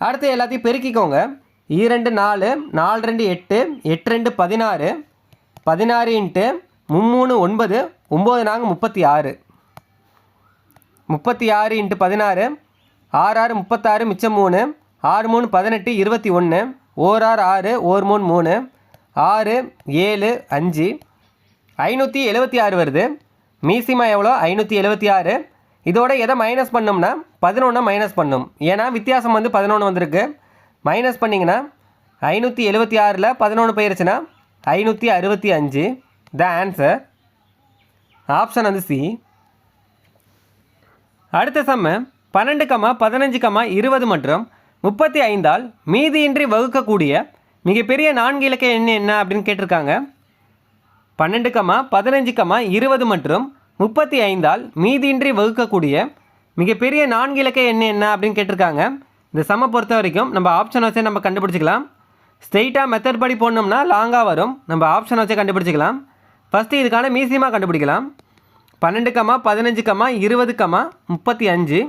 S1: அடுத்து எல்லாத்தையும் பெருக்கிக்கோங்க. ஈரெண்டு நாலு நாலு ரெண்டு எட்டு எட்டு ரெண்டு பதினாறு. பதினாறு இன்ட்டு மும்மூணு ஒன்பது ஒம்பது நாங்க முப்பத்தி ஆறு. முப்பத்தி ஆறு இன்ட்டு பதினாறு ஆறு ஆறு முப்பத்தாறு மிச்சம் மூணு ஆறு மூணு பதினெட்டு இருபத்தி ஒன்று ஓர் ஆறு ஆறு ஓர் மூணு மூணு ஆறு ஏழு அஞ்சு. ஐநூற்றி எழுபத்தி ஆறு வருது. மீசிமா எவ்வளோ? ஐநூற்றி எழுபத்தி ஆறு. இதோட எதை மைனஸ் பண்ணோம்னா பதினொன்று மைனஸ் பண்ணும். ஏன்னா வித்தியாசம் வந்து பதினொன்று வந்திருக்கு. மைனஸ் பண்ணிங்கன்னா ஐநூற்றி எழுபத்தி ஆறில் பதினொன்று போயிருச்சுன்னா ஐநூற்றி அறுபத்தி அஞ்சு. த ஆன்சர் ஆப்ஷன் வந்து சி அடுத்த சம்ம பன்னெண்டு கமா பதினஞ்சு கமா இருபது மற்றும் முப்பத்தி ஐந்தால் மீதியின்றி வகுக்கக்கூடிய மிகப்பெரிய நான்கு இலக்க எண் என்ன அப்படின்னு கேட்டிருக்காங்க. பன்னெண்டு கமா பதினஞ்சு கமா இருபது மற்றும் முப்பத்தி ஐந்தால் மீதியின்றி வகுக்கக்கூடிய மிகப்பெரிய நான்கு இலக்க எண் என்ன அப்படின்னு கேட்டிருக்காங்க. இந்த சம பொறுத்த வரைக்கும் நம்ம ஆப்ஷன் வச்சே நம்ம கண்டுபிடிச்சிக்கலாம். ஸ்ட்ரெயிட்டாக மெத்தட் படி போடணும்னா லாங்காக வரும். நம்ம ஆப்ஷன் வச்சே கண்டுபிடிச்சிக்கலாம். ஃபஸ்ட்டு இதுக்கான மீசியமாக கண்டுபிடிக்கலாம். பன்னெண்டு கம்மா பதினஞ்சு கம்மா இருபது கம்மா முப்பத்தி அஞ்சு.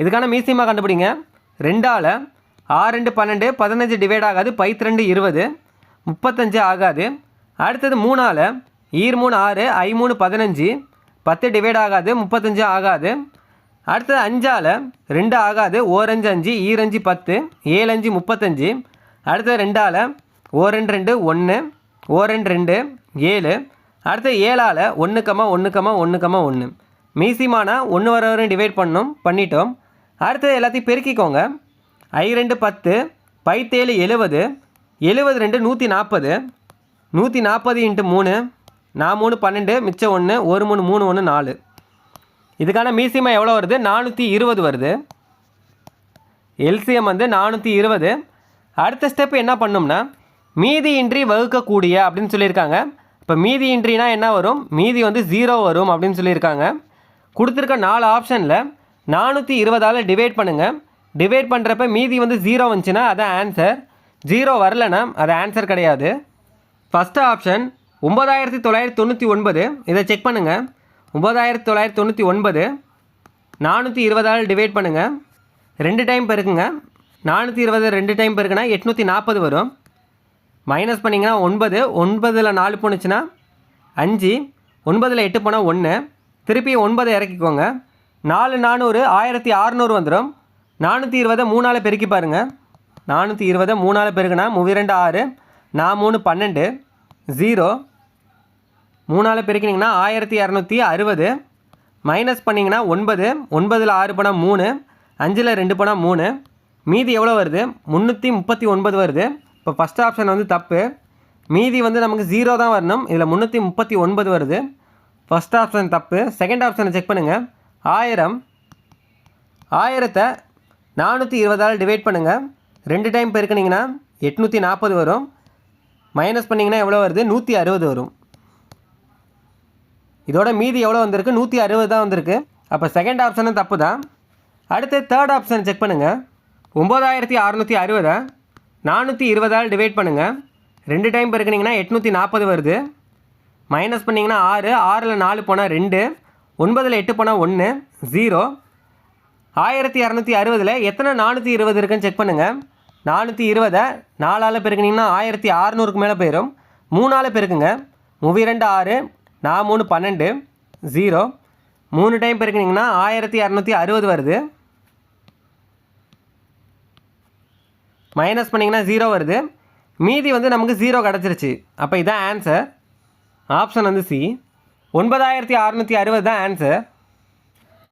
S1: இதுக்கான மீசியமாக கண்டுபிடிங்க. ரெண்டால் ஆறு ரெண்டு பன்னெண்டு பதினஞ்சு டிவைட் ஆகாது பைத்து ரெண்டு இருபது. முப்பத்தஞ்சு ஆகாது. அடுத்தது மூணால் ஈர் மூணு ஆறு ஐ மூணு பதினஞ்சு. பத்து டிவைட் ஆகாது முப்பத்தஞ்சு ஆகாது. அடுத்தது அஞ்சால் ரெண்டு ஆகாது ஓரஞ்சு அஞ்சு ஈரஞ்சு பத்து ஏழஞ்சு முப்பத்தஞ்சு. அடுத்தது ரெண்டால் ஓ ரெண்டு ரெண்டு ஒன்று ஓ ரெண்டு ரெண்டு ஏழு. அடுத்து ஏழால் ஒன்றுக்கமா ஒன்றுக்கமா ஒன்றுக்கமா ஒன்று ஒன்று மீசிமானா ஒன்று வர வரையும் டிவைட் பண்ணோம் பண்ணிட்டோம். அடுத்தது எல்லாத்தையும் பெருக்கிக்கோங்க. ஐ ரெண்டு பத்து பைத்தேழு எழுபது எழுபது ரெண்டு நூற்றி நாற்பது நூற்றி நாற்பது இன்ட்டு மூணு நான் மூணு பன்னெண்டு மிச்சம் ஒன்று ஒரு மூணு மூணு ஒன்று நாலு. இதுக்கான மீசிமா எவ்வளோ வருது? நானூற்றி இருபது வருது. எல்சிஎம் வந்து நானூற்றி இருபது. அடுத்த ஸ்டெப் என்ன பண்ணோம்னா மீதியின்றி வகுக்கக்கூடிய அப்படின்னு சொல்லியிருக்காங்க. இப்போ மீதி இன்ட்ரினால் என்ன வரும்? மீதி வந்து ஜீரோ வரும் அப்படின்னு சொல்லியிருக்காங்க. கொடுத்துருக்க நாலு ஆப்ஷனில் நானூற்றி இருபதால் டிவைட் பண்ணுங்கள் டிவைட் பண்ணுறப்ப மீதி வந்து ஜீரோ வந்துச்சுன்னா அதான் ஆன்சர் ஜீரோ வரலனா அது ஆன்சர் கிடையாது. ஃபஸ்ட்டு ஆப்ஷன் ஒம்பதாயிரத்தி தொள்ளாயிரத்தி தொண்ணூற்றி ஒன்பது. இதை செக் பண்ணுங்கள் ஒம்பதாயிரத்தி தொள்ளாயிரத்தி தொண்ணூற்றி ஒன்பது. நானூற்றி இருபதால் டிவைட் பண்ணுங்கள் ரெண்டு டைம் பெருக்குங்க. நானூற்றி இருபது ரெண்டு டைம் பெருக்குனா எட்நூற்றி நாற்பது வரும். மைனஸ் பண்ணிங்கன்னா ஒன்பது ஒன்பதில் நாலு போணுச்சுன்னா அஞ்சு ஒன்பதில் எட்டு போனால் ஒன்று திருப்பி ஒன்பதை இறக்கிக்கோங்க. நாலு நானூறு ஆயிரத்தி அறநூறு வந்துடும் நானூற்றி இருபதை மூணால் பெருக்கி பாருங்கள் நானூற்றி இருபதை மூணால் பெருக்குனா மூவிரெண்டு ஆறு. நான் மூணு பன்னெண்டு. ஜீரோ. மூணால் பெருக்கினீங்கன்னா ஆயிரத்தி இரநூத்தி அறுபது. மைனஸ் பண்ணிங்கன்னா ஒன்பது. ஒன்பதில் ஆறு போனால் மூணு. அஞ்சில் ரெண்டு போனால் மூணு. மீதி எவ்வளோ வருது? முந்நூற்றி முப்பத்தி ஒன்பது வருது. இப்போ ஃபஸ்ட் ஆப்ஷன் வந்து தப்பு. மீதி வந்து நமக்கு ஜீரோ தான் வரணும். இதில் முந்நூற்றி முப்பத்தி ஒன்பது வருது. ஃபஸ்ட் ஆப்ஷன் தப்பு. செகண்ட் ஆப்ஷனை செக் பண்ணுங்கள் ஆயிரம். ஆயிரத்தை நானூற்றி இருபதால் டிவைட் பண்ணுங்கள் ரெண்டு டைம் பெருக்கினீங்கன்னா எட்நூற்றி நாற்பது வரும். மைனஸ் பண்ணிங்கன்னா எவ்வளோ வருது? நூற்றி அறுபது வரும். இதோட மீதி எவ்வளோ வந்திருக்கு? நூற்றி அறுபது தான் வந்திருக்கு. அப்போ செகண்ட் ஆப்ஷனும் தப்பு தான் அடுத்து தேர்ட் ஆப்ஷன் செக் பண்ணுங்கள் ஒம்பதாயிரத்தி அறநூற்றி அறுபதை நானூற்றி இருபதால் டிவைட் பண்ணுங்கள் ரெண்டு டைம் பெருக்குனீங்கன்னா எட்நூற்றி நாற்பது வருது. மைனஸ் பண்ணிங்கன்னா ஆறு ஆறில் நாலு போனால் ரெண்டு ஒன்பதில் எட்டு போனால் ஒன்று ஜீரோ ஆயிரத்தி இரநூத்தி அறுபதில் எத்தனை நானூற்றி இருபது இருக்குன்னு செக் பண்ணுங்கள் நானூற்றி இருபதை நாலால் பெருக்குனிங்கன்னா ஆயிரத்தி அறநூறுக்கு மேலே போயிடும் மூணால் பெருக்குங்க. மூவி ரெண்டு ஆறு நான் மூணு பன்னெண்டு ஜீரோ மூணு டைம் பெருக்குனிங்கன்னா ஆயிரத்தி இரநூத்தி அறுபது வருது. மைனஸ் பண்ணிங்கன்னா ஜீரோ வருது. மீதி வந்து நமக்கு ஜீரோ கிடச்சிருச்சு. அப்போ இதான் ஆன்சர் ஆப்ஷன் வந்து சி ஒன்பதாயிரத்தி அறநூற்றி அறுபது தான் ஆன்சர்